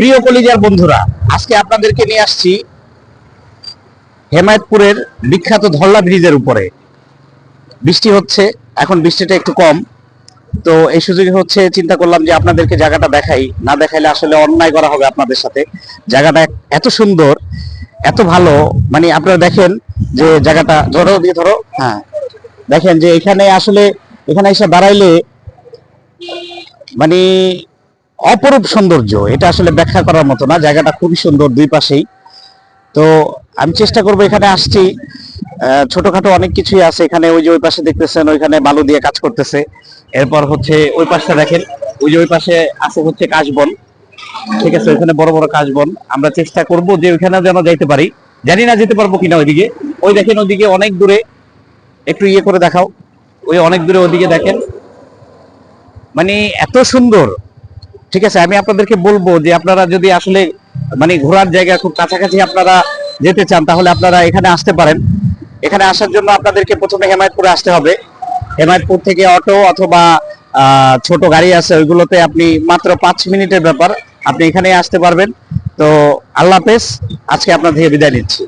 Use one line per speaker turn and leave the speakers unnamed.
প্রিয় কলিজার বন্ধুরা, আজকে আপনাদেরকে নিয়ে আসছি হেমায়তপুরের বিখ্যাত ধরলা ব্রিজের উপরে। বৃষ্টি হচ্ছে, এখন বৃষ্টিটা একটু কম। তো এই সুযোগে হচ্ছে চিন্তা করলাম যে আপনাদেরকে জায়গাটা দেখাই। না দেখাইলে আসলে অন্যায় করা হবে আপনাদের সাথে। জায়গাটা এত সুন্দর, এত ভালো মানে আপনারা দেখেন যে জায়গাটা, ধরো, দিয়ে ধরো হ্যাঁ। দেখেন যে এখানে আসলে, এখানে এসে দাঁড়াইলে মানে অপরূপ সৌন্দর্য, এটা আসলে ব্যাখ্যা করার মতো না, জায়গাটা খুবই সুন্দর দুই পাশেই। তো আমি চেষ্টা করব এখানে আসছি। ছোটখাটো অনেক কিছুই আছে এখানে, ওই যে ওই পাশে দেখতেছেন, ওইখানে বালু দিয়ে কাজ করতেছে। এরপর হচ্ছে ওই পাশটা দেখেন, ওই যে ওই পাশে আছে হচ্ছে কাশবন। ঠিক আছে, ওইখানে বড় বড় কাশবন। আমরা চেষ্টা করব যে ওইখানে যেন যাইতে পারি। জানি না যেতে পারব কিনা ওইদিকে। ওই দেখেন ওইদিকে অনেক দূরে, একটু ইয়ে করে দেখাও। ওই অনেক দূরে ওইদিকে দেখেন। মানে এত সুন্দর ঠিক আছে, আমি আপনাদেরকে বলব যে আপনারা যদি আসলে মানে ঘোরার জায়গা খুব কাছাকাছি আপনারা যেতে চান, তাহলে আপনারা এখানে আসতে পারেন। এখানে আসার জন্য আপনাদেরকে প্রথমে হেমায়তপুরে আসতে হবে। হেমায়তপুর থেকে অটো অথবা ছোট গাড়ি আছে, ওইগুলোতে আপনি মাত্র পাঁচ মিনিটের ব্যাপার। আপনি এখানে আসতে পারবেন। তো আল্লাহ হাফেজ, আজকে আপনার থেকে বিদায় নিচ্ছি।